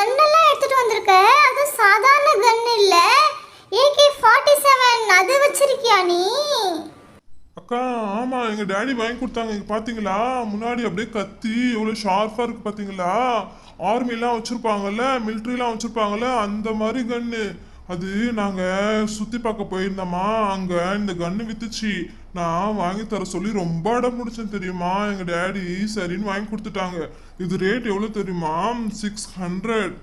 கன்னெல்லாம் எடுத்துட்டு வந்திருக்க? அது சாதாரண கன் இல்ல. ஏகே ஃபார்ட்டி செவன் அது வச்சிருக்கியா நீ? அக்கா ஆமா எங்க டாடி வாங்கி கொடுத்தாங்க. இங்க பாத்தீங்களா? முன்னாடி அப்படியே கத்தி எவ்வளவு ஷார்ப்பா இருக்கு பாத்தீங்களா? ஆர்மி எல்லாம் வச்சிருப்பாங்கல்ல மிலிட்ரி எல்லாம் வச்சிருப்பாங்கல்ல அந்த மாதிரி கன்னு. அது நாங்க சுத்தி பார்க்க போயிருந்தோமா அங்க இந்த கன்னு வித்துச்சு. நான் வாங்கி தர சொல்லி ரொம்ப அடம் முடிச்சேன் தெரியுமா? எங்க டாடி சரின்னு வாங்கி கொடுத்துட்டாங்க. இது ரேட் எவ்வளவு தெரியுமா? சிக்ஸ் ஹண்ட்ரட்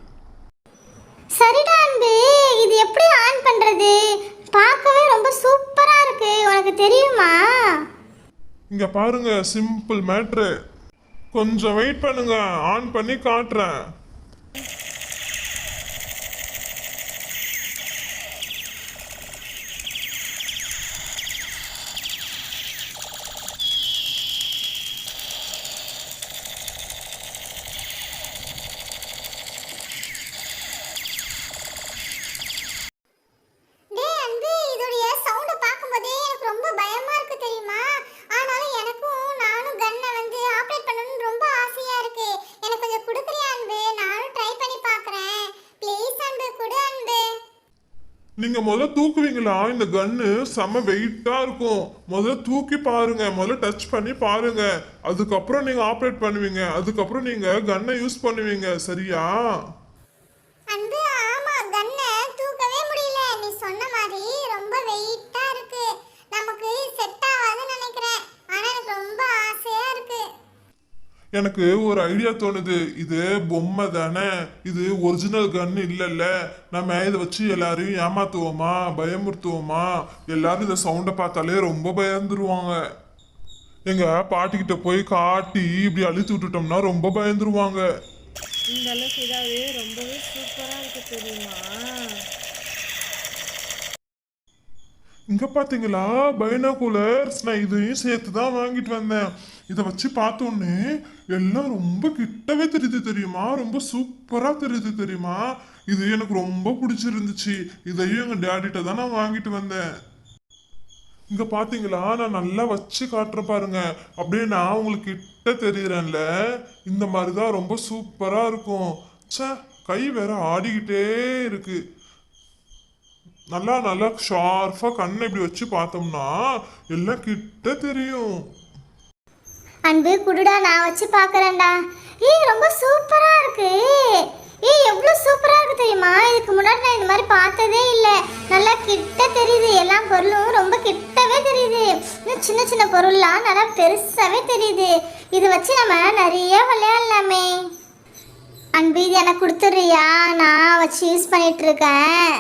சரிடா அன்பு இது எப்படி ஆன் பண்றது? பார்க்கவே ரொம்ப சூப்பரா இருக்கு. உனக்கு தெரியுமா? இங்க பாருங்க சிம்பிள் மேட்ரு கொஞ்சம் வெயிட் பண்ணுங்க. ஆன் பண்ணி காட்டுறேன் டேய் அன்பு இதோடைய சவுண்ட பாக்கும்போதே எனக்கு ரொம்ப பயமா இருக்கு தெரியுமா ஆனாலும் எனக்கும் நானும் கன்னை வந்து ஆபரேட் பண்ணணும்னு ரொம்ப ஆசையா இருக்கு எனக்கு கொஞ்சம் கொடுக்குறியா அன்பு நானும் ட்ரை பண்ணி பார்க்கறேன் ப்ளீஸ் அன்பு கொடு அன்பு நீங்க முதல்ல தூக்குவீங்களா இந்த கன்னு செம வெயிட்டா இருக்கும். முதல்ல தூக்கி பாருங்க முதல்ல டச் பண்ணி பாருங்க. அதுக்கப்புறம் நீங்க ஆப்ரேட் பண்ணுவீங்க. அதுக்கப்புறம் நீங்க கன்னை யூஸ் பண்ணுவீங்க. சரியா? அன்பு ஆமா கன்னை தூக்கவே முடியல நீ சொன்ன மாதிரி ரொம்ப வெயிட்டா இருக்கு நமக்கு செட் ஆகாதுன்னு நினைக்கிறேன் ஆனா எனக்கு ரொம்ப ஆசையா இருக்கு எனக்கு ஒரு ஐடியா தோணுது. இது பொம்மை தானே. இது ஒரிஜினல் கன் இல்லைல்ல. நம்ம இதை வச்சு எல்லாரையும் ஏமாத்துவோமா? பயமுறுத்துவோமா? எல்லாரும் இந்த சவுண்டை பார்த்தாலே ரொம்ப பயந்துருவாங்க. எங்க பாட்டிக்கிட்ட போய் காட்டி இப்படி அழுத்தி விட்டுட்டோம்னா ரொம்ப பயந்துருவாங்க. இந்த அளவுக்கு இதாகவே ரொம்பவே சூப்பராக இருக்கு தெரியுமா? இங்க பாத்தீங்களா? பைனாகுலர்ஸ் நான் இதையும் சேர்த்து தான் வாங்கிட்டு வந்தேன். இதை வச்சு பார்த்தோன்னே எல்லாம் ரொம்ப கிட்டவே தெரியுது தெரியுமா? ரொம்ப சூப்பரா தெரியுது தெரியுமா? இது எனக்கு ரொம்ப பிடிச்சிருந்துச்சு. இதையும் எங்க டேடிட்ட தான் நான் வாங்கிட்டு வந்தேன். இங்க பாத்தீங்களா? நான் நல்லா வச்சு காட்டுறேன் பாருங்க. அப்படியே நான் உங்களுக்கு கிட்ட தெரியுறேன்ல. இந்த மாதிரி தான் ரொம்ப சூப்பரா இருக்கும். ச கை வேற ஆடிக்கிட்டே இருக்கு. நல்லா நல்லா ஷார்ப்பாக கண்ணை இப்படி வச்சு பார்த்தோம்னா எல்லாம் கிட்ட தெரியும். அன்பு குடுடா நான் வச்சு பார்க்குறேன்டா. ஏய் ரொம்ப சூப்பராக இருக்கு. ஏய் எவ்வளோ சூப்பராக இருக்கு தெரியுமா? இதுக்கு முன்னாடி நான் இந்த மாதிரி பார்த்ததே இல்லை. நல்லா கிட்ட தெரியுது. எல்லா பொருளும் ரொம்ப கிட்டவே தெரியுது. இன்னும் சின்ன சின்ன பொருள்லாம் நல்லா பெருசாகவே தெரியுது. இதை வச்சு நம்ம நிறைய விளையாடலாமே. அன்பு இது எனக்கு கொடுத்துட்றியா? நான் வச்சு யூஸ் பண்ணிகிட்ருக்கேன்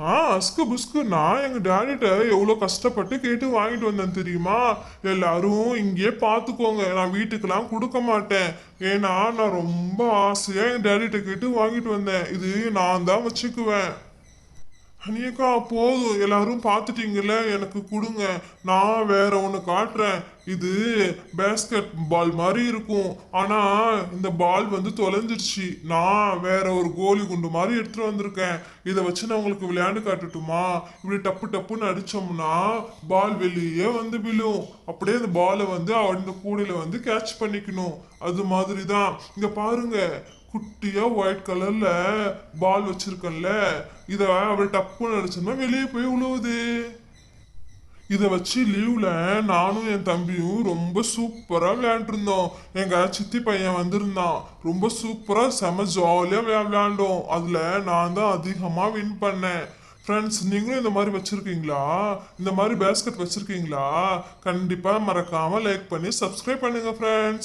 ஆ அஸ்கு புஸ்கு நான் எங்கள் டேடிட்ட எவ்வளோ கஷ்டப்பட்டு கேட்டு வாங்கிட்டு வந்தேன் தெரியுமா? எல்லாரும் இங்கேயே பார்த்துக்கோங்க நான் வீட்டுக்கெல்லாம் கொடுக்க மாட்டேன். ஏன்னா நான் ரொம்ப ஆசையாக எங்கள் டேடிட்ட கேட்டு வாங்கிட்டு வந்தேன். இது நான் தான் வச்சுக்குவேன். அனியக்கா போதும். எல்லாரும் பார்த்துட்டீங்கல்ல எனக்கு கொடுங்க. நான் வேற ஒன்று காட்டுறேன். இது பேஸ்கெட் பால் மாதிரி இருக்கும். ஆனா இந்த பால் வந்து தொலைஞ்சிருச்சு. நான் வேற ஒரு கோலி குண்டு மாதிரி எடுத்துட்டு வந்திருக்கேன். இதை வச்சு நான் உங்களுக்கு விளையாண்டு காட்டுட்டுமா? இப்படி டப்பு டப்புன்னு அடிச்சோம்னா பால் வெளியே வந்து விழும். அப்படியே அந்த பாலை வந்து அந்த கூடையில வந்து கேட்ச் பண்ணிக்கணும். அது மாதிரி தான் இங்க பாருங்க குட்டியா ஒயிட் கலர்ல பால் வச்சிருக்கேன்ல. இதை அப்படி டப்புன்னு அடிச்சோம்னா வெளியே போய் விழுவுது இதை வச்சு லீவில் நானும் என் தம்பியும் ரொம்ப சூப்பராக விளையாண்டுருந்தோம். எங்கள் சித்தி பையன் வந்திருந்தான். ரொம்ப சூப்பராக செம ஜாலியாக விளையாண்டோம். அதில் நான் தான் அதிகமாக வின் பண்ணேன். ஃப்ரெண்ட்ஸ் நீங்களும் இந்த மாதிரி வச்சுருக்கீங்களா? இந்த மாதிரி பேஸ்கெட் வச்சுருக்கீங்களா? கண்டிப்பாக மறக்காமல் லைக் பண்ணி சப்ஸ்கிரைப் பண்ணுங்கள் ஃப்ரெண்ட்ஸ்